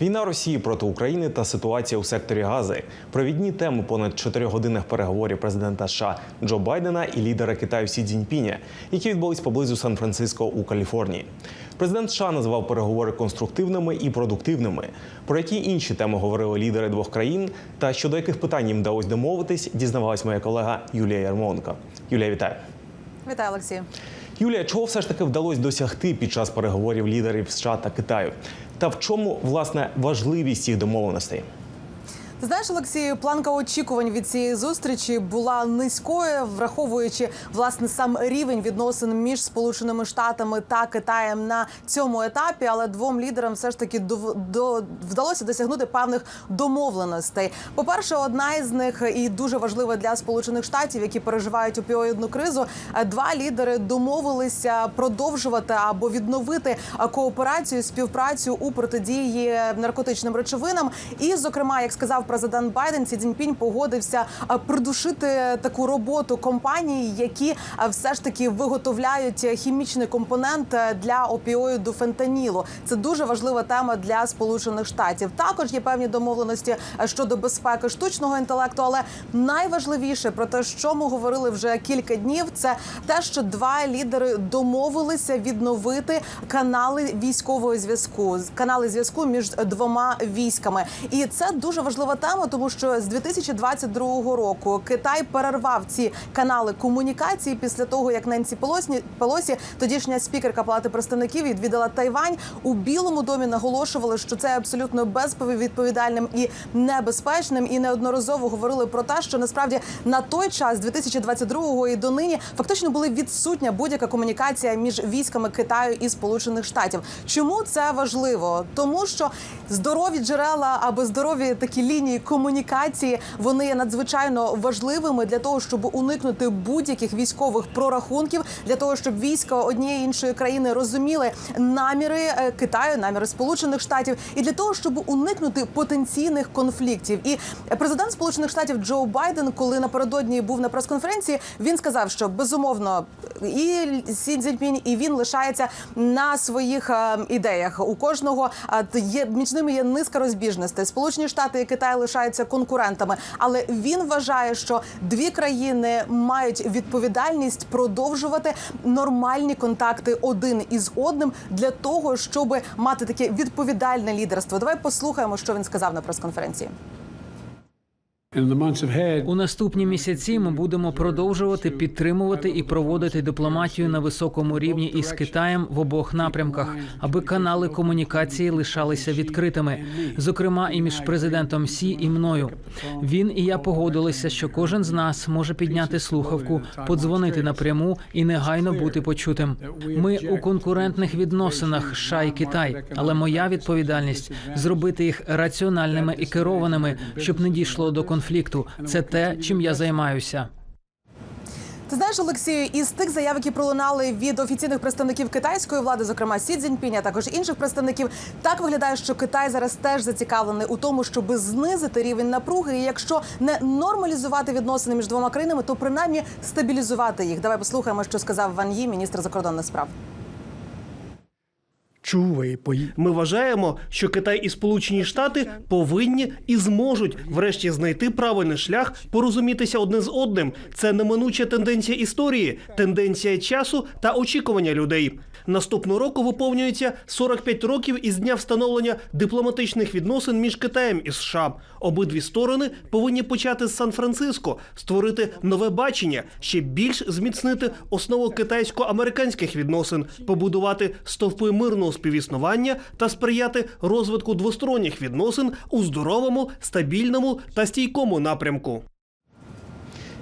Війна Росії проти України та ситуація у секторі Гази. Провідні теми понад чотирьохгодинних переговорів президента США Джо Байдена і лідера Китаю Сі Цзіньпіня, які відбулись поблизу Сан-Франциско у Каліфорнії. Президент США назвав переговори конструктивними і продуктивними. Про які інші теми говорили лідери двох країн, та щодо яких питань їм вдалось домовитись, дізнавалась моя колега Юлія Ярмонка. Юлія, вітаю. Вітаю, Олексію. Юлія, чого все ж таки вдалося досягти під час переговорів лідерів США та Китаю? Та в чому власне важливість цих домовленостей? Знаєш, Олексію, планка очікувань від цієї зустрічі була низькою, враховуючи власне сам рівень відносин між Сполученими Штатами та Китаєм на цьому етапі. Але двом лідерам все ж таки дов- до, вдалося досягнути певних домовленостей. По перше, одна із них і дуже важлива для Сполучених Штатів, які переживають опіоїдну кризу. Два лідери домовилися продовжувати або відновити кооперацію, співпрацю у протидії наркотичним речовинам. І, зокрема, як сказав президент Байден, Сі Цзіньпінь погодився е, придушити таку роботу компаній, які е, все ж таки виготовляють хімічний компонент е, для опіоїду фентанілу. Це дуже важлива тема для Сполучених Штатів. Також є певні домовленості щодо безпеки штучного інтелекту, але найважливіше про те, що ми говорили вже кілька днів, це те, що два лідери домовилися відновити канали військового зв'язку, канали зв'язку між двома військами. І це дуже важлива тема, тому що з 2022 року Китай перервав ці канали комунікації після того, як Ненсі Пелосі, Пелосі, тодішня спікерка Палати представників, відвідала Тайвань. У Білому домі наголошували, що це абсолютно безвідповідальним і небезпечним, і неодноразово говорили про те, що насправді на той час, з 2022-го і донині, фактично були відсутня будь-яка комунікація між військами Китаю і Сполучених Штатів. Чому це важливо? Тому що здорові джерела або здорові такі лінії комунікації вони є надзвичайно важливими для того, щоб уникнути будь-яких військових прорахунків, для того, щоб війська однієї іншої країни розуміли наміри е, Китаю, наміри Сполучених Штатів, і для того, щоб уникнути потенційних конфліктів. І президент Сполучених Штатів Джо Байден, коли напередодні був на прес-конференції, він сказав, що безумовно і Сі і він лишається на своїх е, ідеях. У кожного е, є між ними є низка розбіжностей. Сполучені Штати і Китай лишаються конкурентами, але він вважає, що дві країни мають відповідальність продовжувати нормальні контакти один із одним для того, щоб мати таке відповідальне лідерство. Давай послухаємо, що він сказав на прес-конференції. У наступні місяці ми будемо продовжувати підтримувати і проводити дипломатію на високому рівні із Китаєм в обох напрямках, аби канали комунікації лишалися відкритими, зокрема і між президентом Сі і мною. Він і я погодилися, що кожен з нас може підняти слухавку, подзвонити напряму і негайно бути почутим. Ми у конкурентних відносинах США і Китай, але моя відповідальність зробити їх раціональними і керованими, щоб не дійшло до конфлікту. Це те, чим я займаюся. Ти знаєш, Олексію, із тих заяв, які пролунали від офіційних представників китайської влади, зокрема Сі Цзіньпіня, а також інших представників, так виглядає, що Китай зараз теж зацікавлений у тому, щоб знизити рівень напруги. І якщо не нормалізувати відносини між двома країнами, то принаймні стабілізувати їх. Давай послухаємо, що сказав Ван Ї, міністр закордонних справ. Ми вважаємо, що Китай і Сполучені Штати повинні і зможуть врешті знайти правильний шлях, порозумітися одне з одним. Це неминуча тенденція історії, тенденція часу та очікування людей. Наступного року виповнюється 45 років із дня встановлення дипломатичних відносин між Китаєм і США. Обидві сторони повинні почати з Сан-Франциско, створити нове бачення, ще більш зміцнити основу китайсько-американських відносин, побудувати стовпи мирного співіснування та сприяти розвитку двосторонніх відносин у здоровому, стабільному та стійкому напрямку.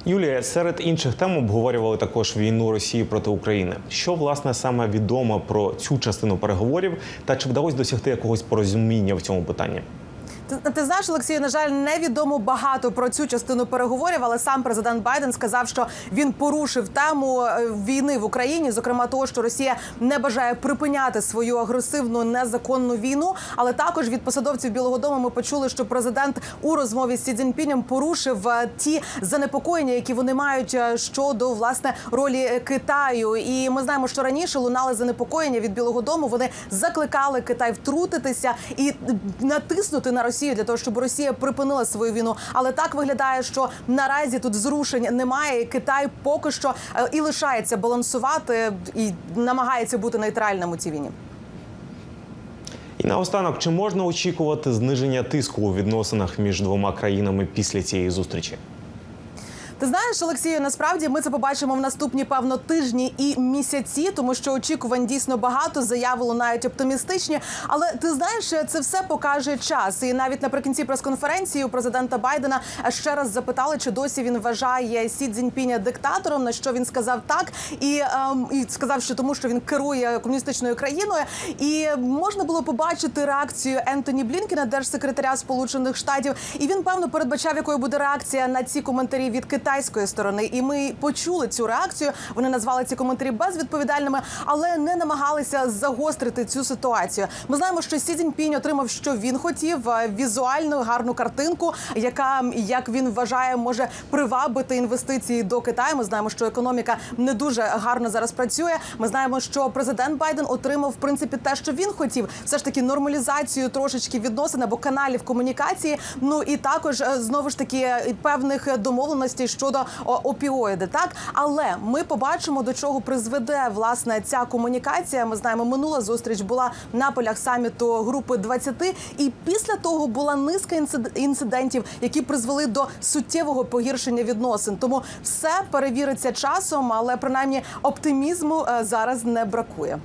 Юлія, серед інших тем обговорювали також війну Росії проти України. Що власне саме відомо про цю частину переговорів, та чи вдалося досягти якогось порозуміння в цьому питанні? Ти, ти знаєш, Олексію, на жаль, невідомо багато про цю частину переговорів, але сам президент Байден сказав, що він порушив тему е, війни в Україні, зокрема того, що Росія не бажає припиняти свою агресивну незаконну війну. Але також від посадовців Білого Дому ми почули, що президент у розмові з Сі Цзіньпінем порушив е, ті занепокоєння, які вони мають е, щодо власне ролі Китаю. І ми знаємо, що раніше лунали занепокоєння від Білого Дому. Вони закликали Китай втрутитися і натиснути на Росію для того, щоб Росія припинила свою війну. Але так виглядає, що наразі тут зрушень немає. і Китай поки що е, і лишається балансувати і намагається бути нейтральним у цій війні. І наостанок, чи можна очікувати зниження тиску у відносинах між двома країнами після цієї зустрічі? Ти знаєш, Олексію, насправді ми це побачимо в наступні певно тижні і місяці, тому що очікувань дійсно багато, заяви лунають оптимістичні. Але ти знаєш, це все покаже час. І навіть наприкінці прес-конференції у президента Байдена ще раз запитали, чи досі він вважає Сі Цзіньпіня диктатором. На що він сказав так, і, ем, і сказав, що тому, що він керує комуністичною країною. І можна було побачити реакцію Ентоні Блінкена, держсекретаря Сполучених Штатів. І він певно передбачав, якою буде реакція на ці коментарі від китайської сторони. І ми почули цю реакцію. Вони назвали ці коментарі безвідповідальними, але не намагалися загострити цю ситуацію. Ми знаємо, що Сі Цзіньпінь отримав, що він хотів е, візуальну гарну картинку, яка як він вважає, може привабити інвестиції до Китаю. Ми знаємо, що економіка не дуже гарно зараз працює. Ми знаємо, що президент Байден отримав в принципі те, що він хотів, все ж таки нормалізацію трошечки відносин або каналів комунікації. Ну і також е, знову ж таки певних домовленостей щодо опіоїди. Так, але ми побачимо до чого призведе власне ця комунікація. Ми знаємо, минула зустріч була на полях саміту групи 20, і після того була низка інцид- інцидентів, які призвели до суттєвого погіршення відносин. Тому все перевіриться часом, але принаймні оптимізму е, зараз не бракує.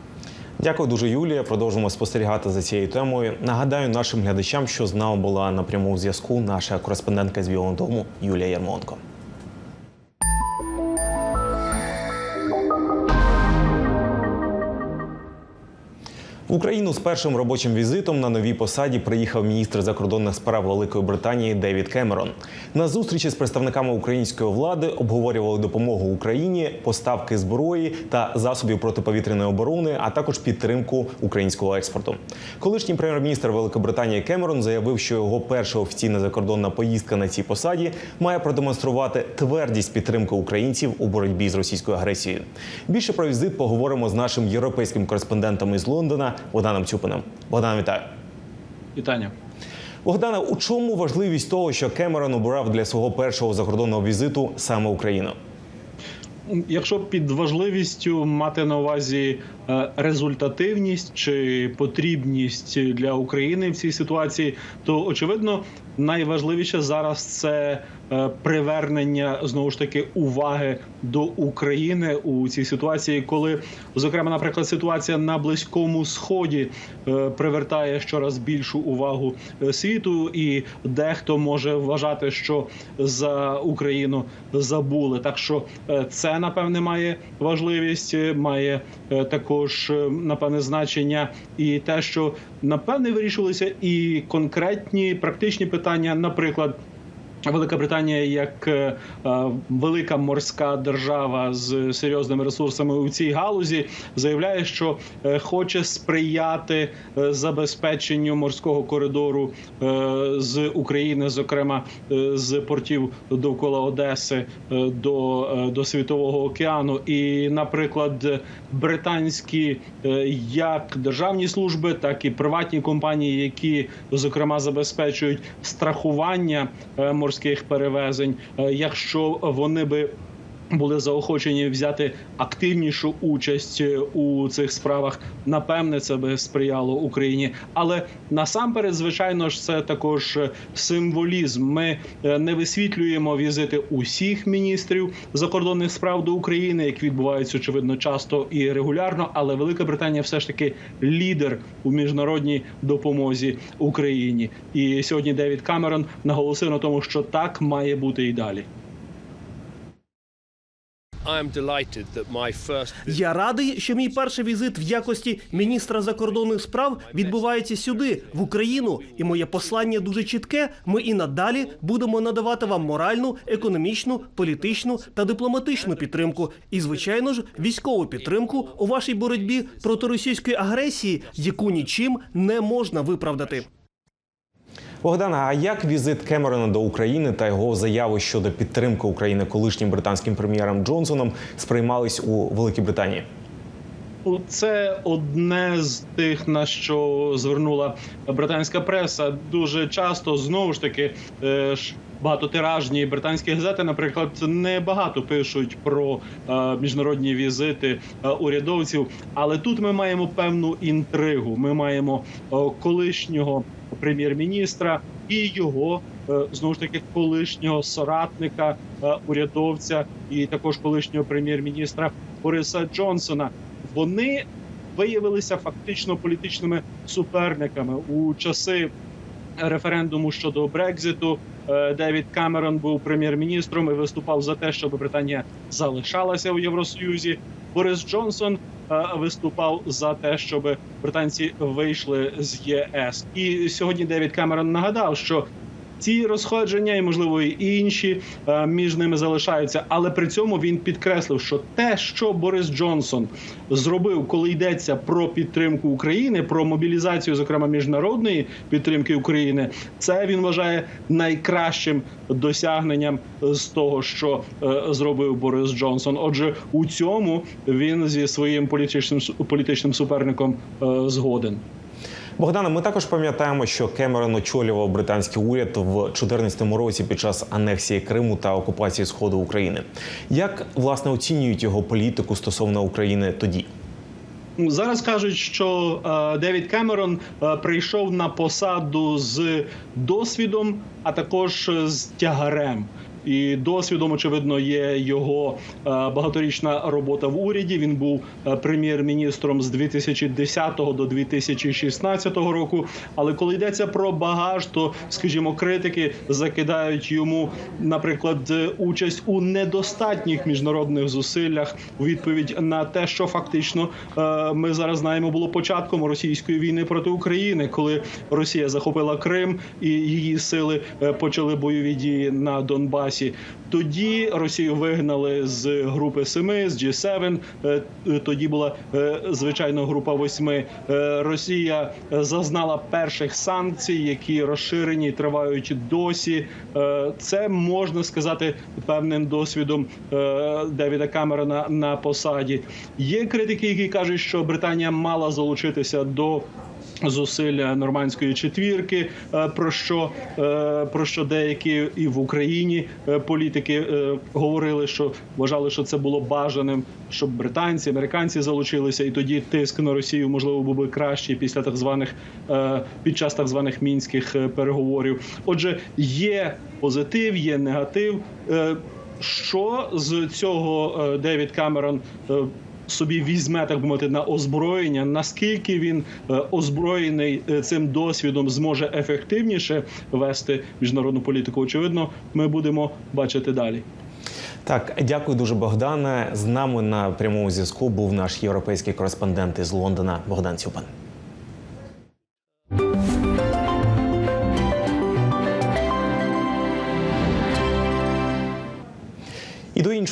Дякую дуже, Юлія. Продовжимо спостерігати за цією темою. Нагадаю нашим глядачам, що з нами була на прямому зв'язку наша кореспондентка з Білого Дому Юлія Ярмонко. Україну з першим робочим візитом на новій посаді приїхав міністр закордонних справ Великої Британії Девід Кемерон. На зустрічі з представниками української влади обговорювали допомогу Україні, поставки зброї та засобів протиповітряної оборони, а також підтримку українського експорту. Колишній прем'єр-міністр Великобританії Кемерон заявив, що його перша офіційна закордонна поїздка на цій посаді має продемонструвати твердість підтримки українців у боротьбі з російською агресією. Більше про візит поговоримо з нашим європейським кореспондентом із Лондона Богданом Цюпиним. Богдан, вітаю. Вітання. Богдане, у чому важливість того, що Кемерон обрав для свого першого закордонного візиту саме Україну? Якщо під важливістю мати на увазі е, результативність чи потрібність для України в цій ситуації, то очевидно найважливіше зараз це привернення знову ж таки уваги до України у цій ситуації, коли зокрема, наприклад, ситуація на близькому сході е, привертає щораз більшу увагу е, світу, і дехто може вважати, що за Україну забули. Так що е, це напевне має важливість, е, має е, також е, напевне значення, і те, що напевне вирішувалися і конкретні практичні питання, наприклад. Велика Британія як е, е, велика морська держава з серйозними ресурсами у цій галузі заявляє, що е, хоче сприяти забезпеченню морського коридору з України, зокрема з портів довкола Одеси до, до світового океану. І, наприклад, британські як державні служби, так і приватні компанії, які зокрема забезпечують страхування е, морських перевезень, е, якщо вони би були заохочені взяти активнішу участь е, у цих справах. Напевне, це би сприяло Україні. Але насамперед, звичайно ж, це також е, символізм. Ми е, не висвітлюємо візити усіх міністрів закордонних справ до України, які відбуваються очевидно часто і регулярно. Але Велика Британія все ж таки лідер у міжнародній допомозі Україні. І сьогодні Девід Камерон наголосив на тому, що так має бути і далі. Я радий, що мій перший візит в якості міністра закордонних справ відбувається сюди, в Україну. І моє послання дуже чітке. Ми і надалі будемо надавати вам моральну, економічну, політичну та дипломатичну підтримку. І, звичайно ж, військову підтримку у вашій боротьбі проти російської агресії, яку нічим не можна виправдати. Богдана, а як візит Кемерона до України та його заяви щодо підтримки України колишнім британським прем'єром Джонсоном сприймались у Великій Британії? Ну, Це одне з тих, на що звернула британська преса. Дуже часто знову ж таки е, багатотиражні британські газети, наприклад, не багато пишуть про е, міжнародні візити е, урядовців. Але тут ми маємо певну інтригу. Ми маємо колишнього прем'єр-міністра і його е, знову ж таки колишнього соратника е, урядовця, і також колишнього прем'єр-міністра Бориса Джонсона. Вони виявилися фактично політичними суперниками у часи референдуму щодо Брекзиту. е, Девід Камерон був прем'єр-міністром і виступав за те, щоб Британія залишалася у Євросоюзі. Борис Джонсон виступав за те, щоб британці вийшли з ЄС. І сьогодні Девід Камерон нагадав, що ці розходження і можливо і інші е, між ними залишаються. Але при цьому він підкреслив, що те, що Борис Джонсон зробив, коли йдеться про підтримку України, про мобілізацію, зокрема міжнародної підтримки України, це він вважає найкращим досягненням з того, що е, зробив Борис Джонсон. Отже, у цьому він зі своїм політичним політичним суперником е, згоден. Богдана, ми також пам'ятаємо, що Кемерон очолював британський уряд в 2014 році під час анексії Криму та окупації Сходу України. Як власне оцінюють його політику стосовно України тоді? Зараз кажуть, що е, Девід Кемерон е, прийшов на посаду з досвідом, а також з тягарем. І досвідом, очевидно, є його е, багаторічна робота в уряді. Він був е, прем'єр-міністром з 2010 до 2016 року. Але коли йдеться про багаж, то скажімо, критики закидають йому, наприклад, е, участь у недостатніх міжнародних зусиллях у відповідь на те, що фактично ми зараз знаємо, було початком російської війни проти України, коли Росія захопила Крим і її сили почали бойові дії на Донбасі. Тоді Росію вигнали з групи семи, з G7, е, Тоді була е, звичайно група восьми. Е, Росія зазнала перших санкцій, які розширені тривають досі. Це можна сказати певним досвідом Девіда Камерона на посаді. Є критики, які кажуть, що Британія мала залучитися до. Зусилля нормандської четвірки, е, про що е, про що деякі і в Україні е, політики говорили, що вважали, що це було бажаним, щоб британці, американці залучилися, і тоді тиск на Росію можливо був би кращий після так званих під час так званих мінських переговорів. Отже, є позитив, є негатив. Що з цього Девід Камерон собі візьме, так би мовити, на озброєння, наскільки він е, озброєний е, цим досвідом зможе ефективніше вести міжнародну політику. Очевидно, ми будемо бачити далі. Так, дякую дуже, Богдане. З нами на прямому зв'язку був наш європейський кореспондент із Лондона Богдан Цюпан.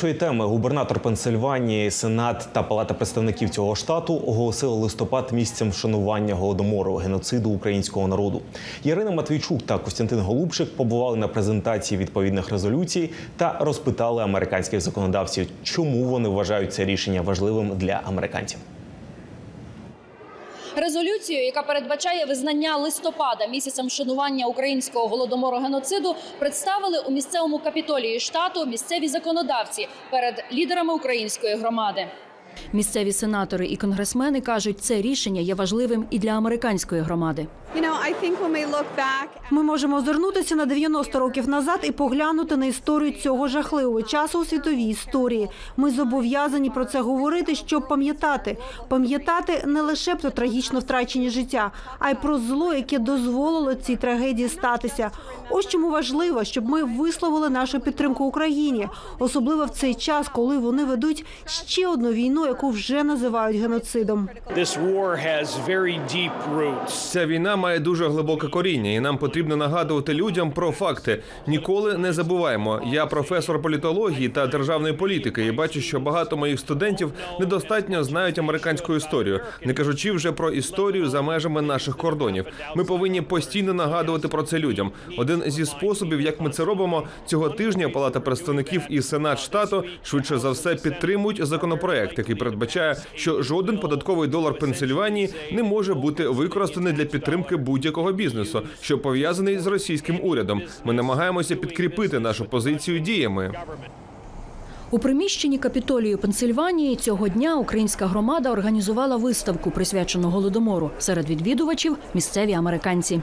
Іншої теми губернатор Пенсильванії, Сенат та Палата представників цього штату оголосили листопад місцем вшанування голодомору геноциду українського народу. Ярина Матвійчук та Костянтин Голубчик побували на презентації відповідних резолюцій та розпитали американських законодавців, чому вони вважають це рішення важливим для американців. Резолюцію, яка передбачає визнання листопада місяцем шанування українського голодомору геноциду, представили у місцевому капітолії штату місцеві законодавці перед лідерами української громади. Місцеві сенатори і конгресмени кажуть, це рішення є важливим і для американської громади. Ми можемо озирнутися на 90 років назад і поглянути на історію цього жахливого часу у світовій історії. Ми зобов'язані про це говорити, щоб пам'ятати. Пам'ятати не лише про трагічно втрачені життя, а й про зло, яке дозволило цій трагедії статися. Ось чому важливо, щоб ми висловили нашу підтримку Україні, особливо в цей час, коли вони ведуть ще одну війну, яку вже називають геноцидом. Ця війна має дуже глибоке коріння, і нам потрібно нагадувати людям про факти. Ніколи не забуваємо. Я професор політології та державної політики, і бачу, що багато моїх студентів недостатньо знають американську історію, не кажучи вже про історію за межами наших кордонів. Ми повинні постійно нагадувати про це людям. Один зі способів, як ми це робимо цього тижня, Палата представників і Сенат штату швидше за все підтримують законопроект, який передбачає, що жоден податковий долар Пенсильванії не може бути використаний для підтримки будь-якого бізнесу, що пов'язаний з російським урядом. Ми намагаємося підкріпити нашу позицію діями. У приміщенні капітолію Пенсильванії цього дня українська громада організувала виставку, присвячену голодомору. Серед відвідувачів місцеві американці.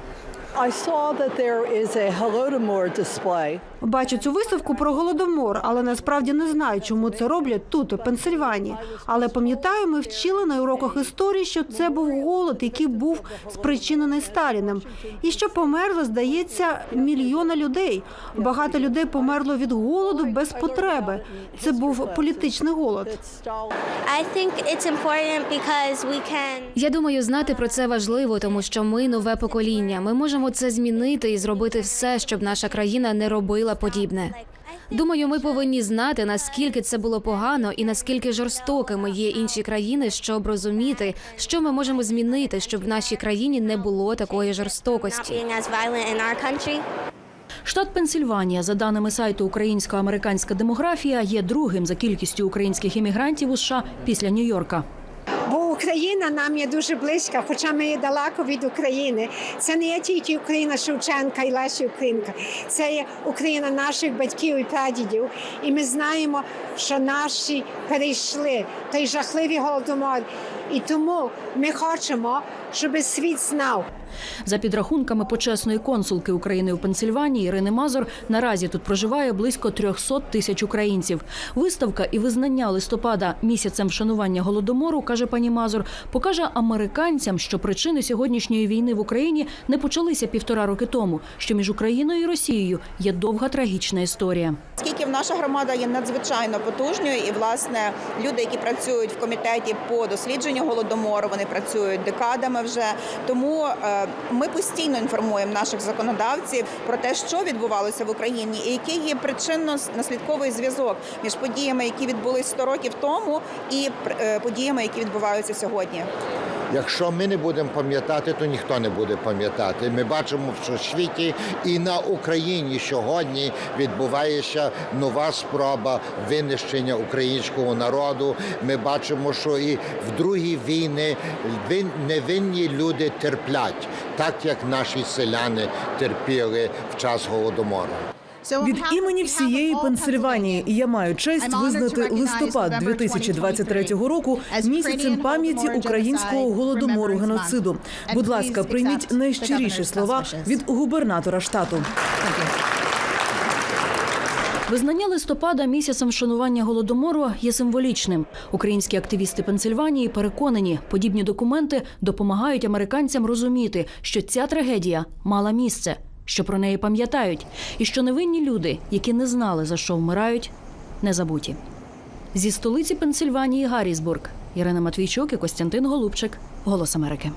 I saw that there is a Holodomor display. Бачу цю виставку про голодомор, але насправді не знаю, чому це роблять тут, у Пенсильванії. Але пам'ятаю, ми вчили на уроках історії, що це був голод, який був спричинений Сталіним, і що померло, здається, мільйона людей. Багато людей померло від голоду без потреби. Це був політичний голод. I think it's important because we can Я думаю, знати про це важливо, тому що ми нове покоління. Ми можемо це змінити і зробити все, щоб наша країна не робила подібне. Думаю, ми повинні знати, наскільки це було погано і наскільки жорстокими є інші країни, щоб розуміти, що ми можемо змінити, щоб в нашій країні не було такої жорстокості. Штат Пенсильванія, за даними сайту Українсько-американська демографія, є другим за кількістю українських іммігрантів у США після Нью-Йорка. Бо Україна нам є дуже близька, хоча ми є далеко від України. Це не є тільки Україна Шевченка і Лесі Українка. Це є Україна наших батьків і прадідів. І ми знаємо, що наші перейшли той жахливий голодомор. І тому ми хочемо, щоб світ знав. За підрахунками почесної консулки України у Пенсильванії Ірини Мазур, наразі тут проживає близько 300 тисяч українців. Виставка і визнання листопада місяцем вшанування голодомору, каже пані Мазур, покаже американцям, що причини сьогоднішньої війни в Україні не почалися півтора роки тому. Що між Україною і Росією є довга трагічна історія. Оскільки наша громада є надзвичайно потужною, і власне люди, які працюють в комітеті по дослідженню голодомору, вони працюють декадами вже. Тому е, ми постійно інформуємо наших законодавців про те, що відбувалося в Україні, і який є причинно-наслідковий зв'язок між подіями, які відбулись 100 років тому, і е, подіями, які відбуваються сьогодні. Якщо ми не будемо пам'ятати, то ніхто не буде пам'ятати. Ми бачимо, що в світі і на Україні сьогодні відбувається нова спроба винищення українського народу. Ми бачимо, що і в другій війни невинні люди терплять, так як наші селяни терпіли в час голодомору. Від імені всієї Пенсильванії я маю честь визнати листопад 2023 року місяцем пам'яті українського голодомору геноциду. Будь ласка, прийміть найщиріші слова від губернатора штату. Визнання листопада місяцем вшанування голодомору є символічним. Українські активісти Пенсильванії переконані, подібні документи допомагають американцям розуміти, що ця трагедія мала місце, що про неї пам'ятають, і що невинні люди, які не знали за що вмирають, не забуті. Зі столиці Пенсильванії Гаррісбург Ірина Матвійчук і Костянтин Голубчик. Голос Америки.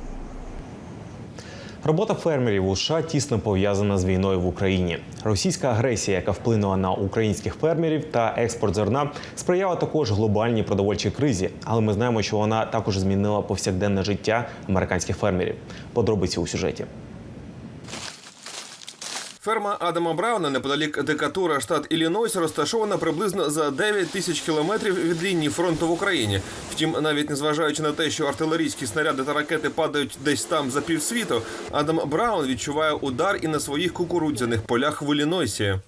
Робота фермерів у США тісно пов'язана з війною в Україні. Російська агресія, яка вплинула на українських фермерів та експорт зерна, сприяла також глобальній продовольчій кризі. Але ми знаємо, що вона також змінила повсякденне життя американських фермерів. Подробиці у сюжеті. Ферма Адама Брауна неподалік Декатура, штат Іллінойс, розташована приблизно за 9 тисяч кілометрів від лінії фронту в Україні. Втім, навіть незважаючи на те, що артилерійські снаряди та ракети падають десь там за півсвіту, Адам Браун відчуває удар і на своїх кукурудзяних полях в Іллінойсі.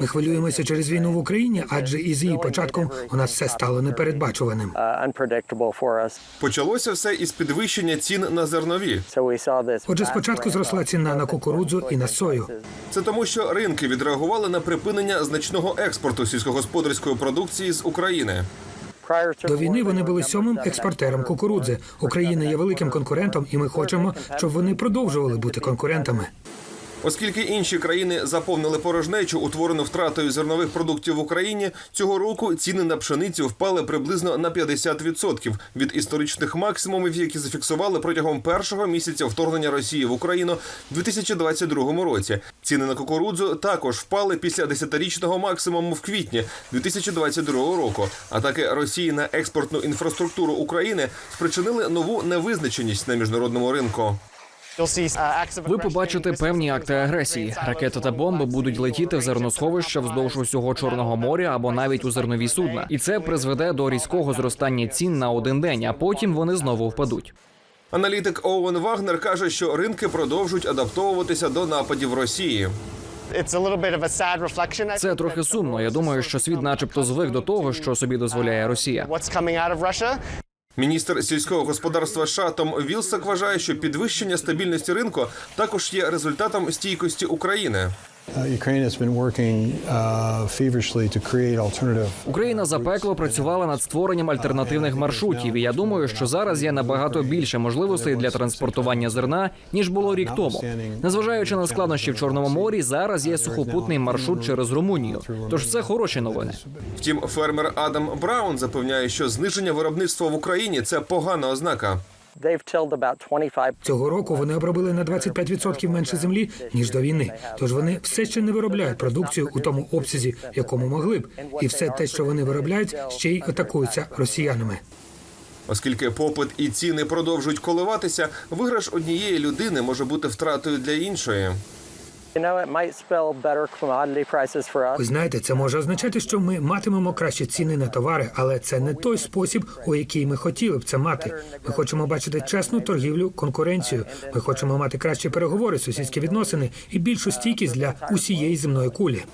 Ми хвилюємося через війну в Україні, адже із її початком у нас все стало непередбачуваним. Почалося все із підвищення цін на зернові. Отже, спочатку зросла ціна на кукурудзу і на сою. Це тому, що ринки відреагували на припинення значного експорту сільськогосподарської продукції з України. До війни вони були сьомим експортером кукурудзи. Україна є великим конкурентом, і ми хочемо, щоб вони продовжували бути конкурентами. Оскільки інші країни заповнили порожнечу, утворену втратою зернових продуктів в Україні, цього року ціни на пшеницю впали приблизно на 50% від історичних максимумів, які зафіксували протягом першого місяця вторгнення Росії в Україну в 2022 році. Ціни на кукурудзу також впали після десятирічного максимуму в квітні 2022 року. Атаки Росії на експортну інфраструктуру України спричинили нову невизначеність на міжнародному ринку. Ви побачите певні акти агресії. Ракети та бомби будуть летіти в зерносховища вздовж усього чорного моря або навіть у зернові судна, і це призведе до різкого зростання цін на один день, а потім вони знову впадуть. Аналітик Оуен Вагнер каже, що ринки продовжують адаптовуватися до нападів Росії. Це трохи сумно. Я думаю, що світ, начебто, звик до того, що собі дозволяє Росія. Міністр сільського господарства США Том Вілсак вважає, що підвищення стабільності ринку також є результатом стійкості України. Україна запекло працювала над створенням альтернативних маршрутів. І я думаю, що зараз є набагато більше можливостей для транспортування зерна ніж було рік тому. Незважаючи на складнощі в Чорному морі, зараз є сухопутний маршрут через Румунію. Тож це хороші новини. Втім, фермер Адам Браун запевняє, що зниження виробництва в Україні це погана ознака. Цього року вони обробили на 25% менше землі ніж до війни. Тож вони все ще не виробляють продукцію у тому обсязі, в якому могли б, і все те, що вони виробляють, ще й атакуються росіянами. Оскільки попит і ціни продовжують коливатися, виграш однієї людини може бути втратою для іншої. Ви знаєте, це може означати, що ми матимемо кращі ціни на товари, але це не той спосіб, у який ми хотіли б це мати. Ми хочемо бачити чесну торгівлю, конкуренцію. Ми хочемо мати кращі переговори, сусідські відносини і більшу стійкість для усієї земної кулі.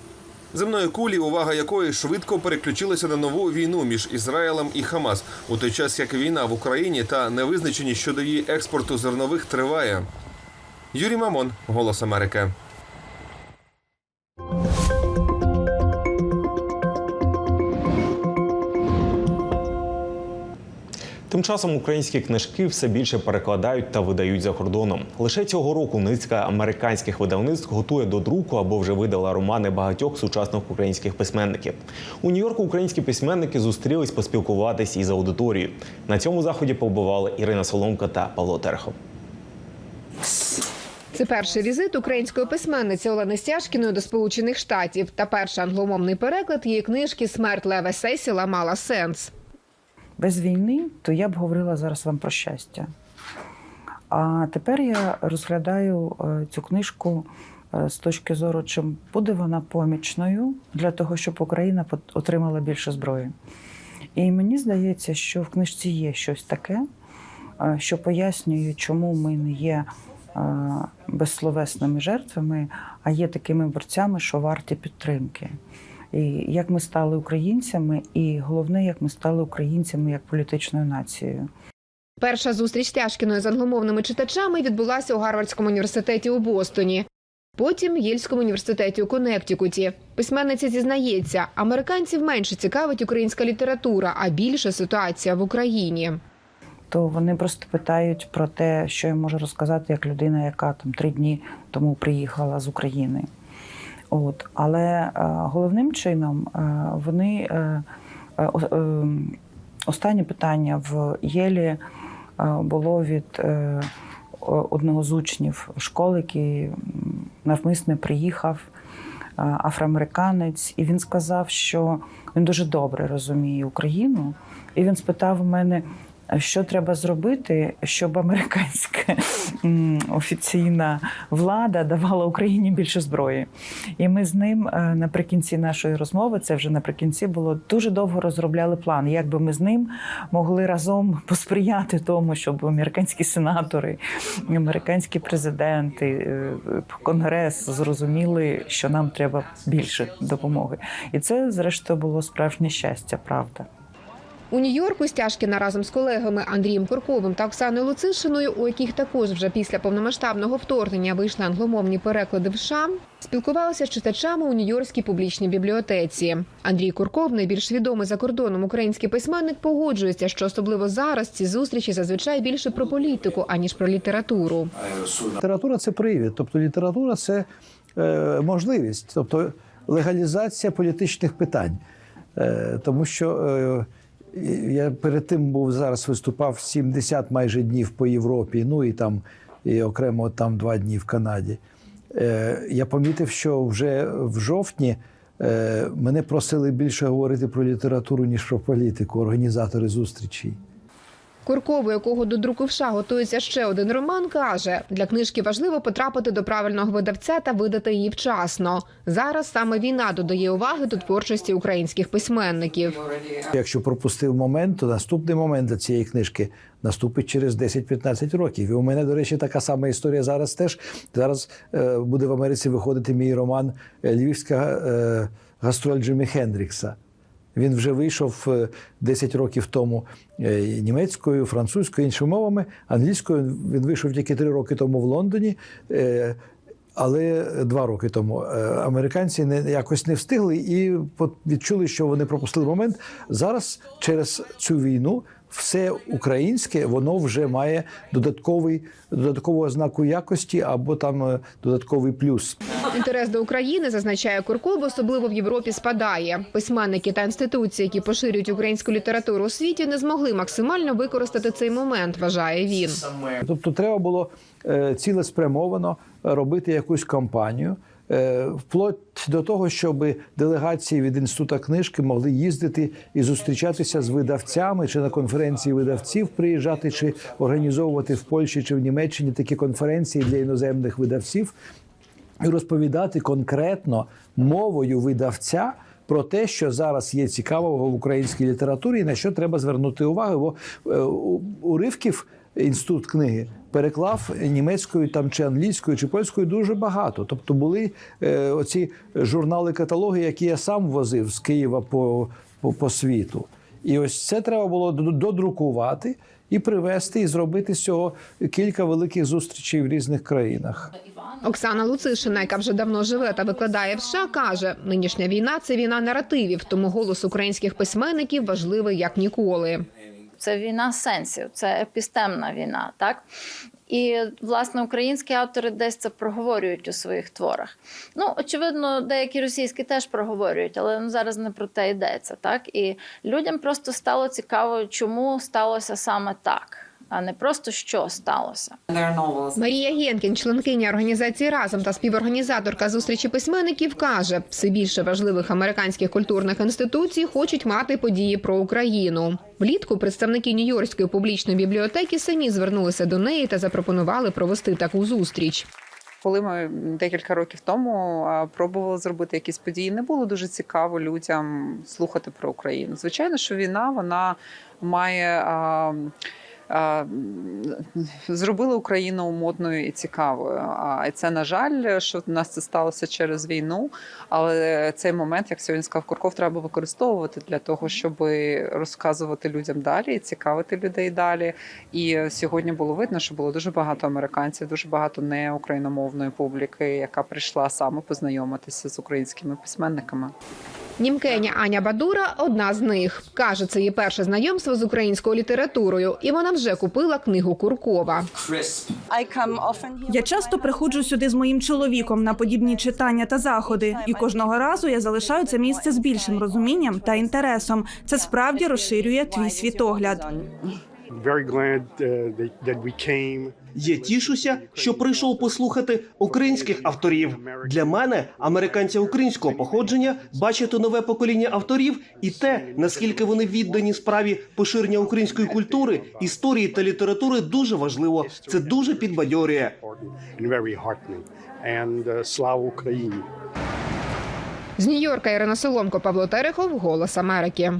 Земної кулі, увага якої швидко переключилася на нову війну між Ізраїлем і Хамас, у той час як війна в Україні та невизначеність щодо її експорту зернових триває. Юрій Мамон, Голос Америки. Тим часом українські книжки все більше перекладають та видають за кордоном. Лише цього року низка американських видавництв готує до друку або вже видала романи багатьох сучасних українських письменників. У Нью-Йорку українські письменники зустрілись поспілкуватись із аудиторією. На цьому заході побували Ірина Соломка та Павло Терхов. Це перший візит української письменниці Олени Стяжкіної до Сполучених Штатів та перший англомовний переклад її книжки Смерть Лева Сесіла мала сенс. Без війни, то я б говорила зараз вам про щастя. А тепер я розглядаю е, цю книжку е, з точки зору, чи буде вона помічною для того, щоб Україна отримала більше зброї. І мені здається, що в книжці є щось таке, е, що пояснює, чому ми не є безсловесними жертвами, а є такими борцями, що варті підтримки. І як ми стали українцями, і головне, як ми стали українцями як політичною нацією. Перша зустріч Тяжкіної з англомовними читачами відбулася у Гарвардському університеті у Бостоні. Потім Єльському університеті у Коннектикуті. Письменниця зізнається, американців менше цікавить українська література, а більше ситуація в Україні. То вони просто питають про те, що я можу розказати як людина, яка там три дні тому приїхала з України. От. Але е, головним чином е, вони е, останнє питання в Єлі було від одного з учнів школи, який навмисне приїхав. Афроамериканець, і він сказав, що він дуже добре розуміє Україну. І він спитав у мене, що треба зробити, щоб американська офіційна влада давала Україні більше зброї. І ми з ним е, наприкінці нашої розмови, це вже наприкінці було дуже довго розробляли план, як би ми з ним могли разом посприяти тому, щоб американські сенатори, американські президенти, е, конгрес зрозуміли, що нам треба більше допомоги. І це, зрештою, було справжнє щастя, правда. У Нью-Йорку Стяжкіна разом з колегами Андрієм Курковим та Оксаною Луцишиною, у яких також вже після повномасштабного вторгнення вийшли англомовні переклади в США, спілкувалися з читачами у Нью-Йоркській публічній бібліотеці. Андрій Курков, найбільш відомий за кордоном український письменник, погоджується, що особливо зараз ці зустрічі зазвичай більше про політику аніж про літературу. Література це привід, тобто література це е, можливість, тобто легалізація політичних питань. Е, тому що е, я перед тим був зараз виступав 70 майже днів по Європі, ну і там і окремо там два дні в Канаді. Е, я помітив, що вже в жовтні е, мене просили більше говорити про літературу, ніж про політику, організатори зустрічей. Курков, якого до друку готується ще один роман, каже, для книжки важливо потрапити до правильного видавця та видати її вчасно. Зараз саме війна додає уваги до творчості українських письменників. Якщо пропустив момент, то наступний момент для цієї книжки наступить через 10-15 років. І у мене, до речі, така сама історія зараз теж. Зараз е, буде в Америці виходити мій роман е, Львівська е, гастроль Джимі Хендрікса. Він вже вийшов е, 10 років тому е, німецькою, французькою, іншими мовами. Англійською він вийшов тільки 3 роки тому в Лондоні. Е, Але два роки тому Е, американці не якось не встигли і відчули, що вони пропустили момент. Зараз через цю війну все українське воно вже має додатковий додаткову ознаку якості або там е, додатковий плюс. Інтерес до України, зазначає Курков, особливо в Європі спадає. Письменники та інституції, які поширюють українську літературу у світі, не змогли максимально використати цей момент, вважає він. Тобто, треба було е, цілеспрямовано робити якусь кампанію. Е, Вплоть до того, щоб делегації від інституту книжки могли їздити і зустрічатися з видавцями чи на конференції видавців приїжджати, чи організовувати в Польщі чи в Німеччині такі конференції для іноземних видавців і розповідати конкретно мовою видавця. Про те, що зараз є цікавого в українській літературі, і на що треба звернути увагу, бо е, уривків інститут книги переклав німецькою там чи англійською чи польською дуже багато. Тобто були е, оці журнали-каталоги, які я сам возив з Києва по, по, по світу. І ось це треба було додрукувати і привезти, і зробити з цього кілька великих зустрічей в різних країнах. Оксана Луцишина, яка вже давно живе та викладає в США, каже: нинішня війна це війна наративів, тому голос українських письменників важливий як ніколи. Це війна сенсів, це епістемна війна, так? І власне українські автори десь це проговорюють у своїх творах. Ну, очевидно, деякі російські теж проговорюють, але ну, зараз не про те йдеться. Так і людям просто стало цікаво, чому сталося саме так, а не просто що сталося. Марія Генкін, членкиня організації разом та співорганізаторка зустрічі письменників, каже: все більше важливих американських культурних інституцій хочуть мати події про Україну. Влітку представники Нью-Йоркської публічної бібліотеки самі звернулися до неї та запропонували провести таку зустріч. Коли ми декілька років тому пробували зробити якісь події, не було дуже цікаво людям слухати про Україну. Звичайно, що війна вона має. Зробили Україну модною і цікавою. А це на жаль, що в нас це сталося через війну. Але цей момент, як сьогодні сказав Курков, треба використовувати для того, щоб розказувати людям далі і цікавити людей далі. І сьогодні було видно, що було дуже багато американців, дуже багато неукраїномовної публіки, яка прийшла саме познайомитися з українськими письменниками. Німкеня Аня Бадура одна з них. Каже, це її перше знайомство з українською літературою, і вона вже купила книгу Куркова. Я часто приходжу сюди з моїм чоловіком на подібні читання та заходи, і кожного разу я залишаю це місце з більшим розумінням та інтересом. Це справді розширює твій світогляд. Я тішуся, що прийшов послухати українських авторів. Для мене, американця українського походження, бачити нове покоління авторів і те, наскільки вони віддані справі поширення української культури, історії та літератури, дуже важливо. Це дуже підбадьорює. Слава Україні! З Нью-Йорка Ірина Соломко, Павло Терехов, Голос Америки.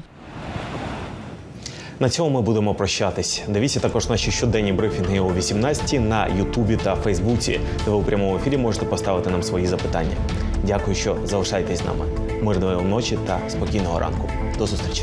На цьому ми будемо прощатись. Дивіться також наші щоденні брифінги о 18 на Ютубі та Фейсбуці, де ви у прямому ефірі можете поставити нам свої запитання. Дякую, що залишаєтесь з нами. Мирної ночі та спокійного ранку. До зустрічі.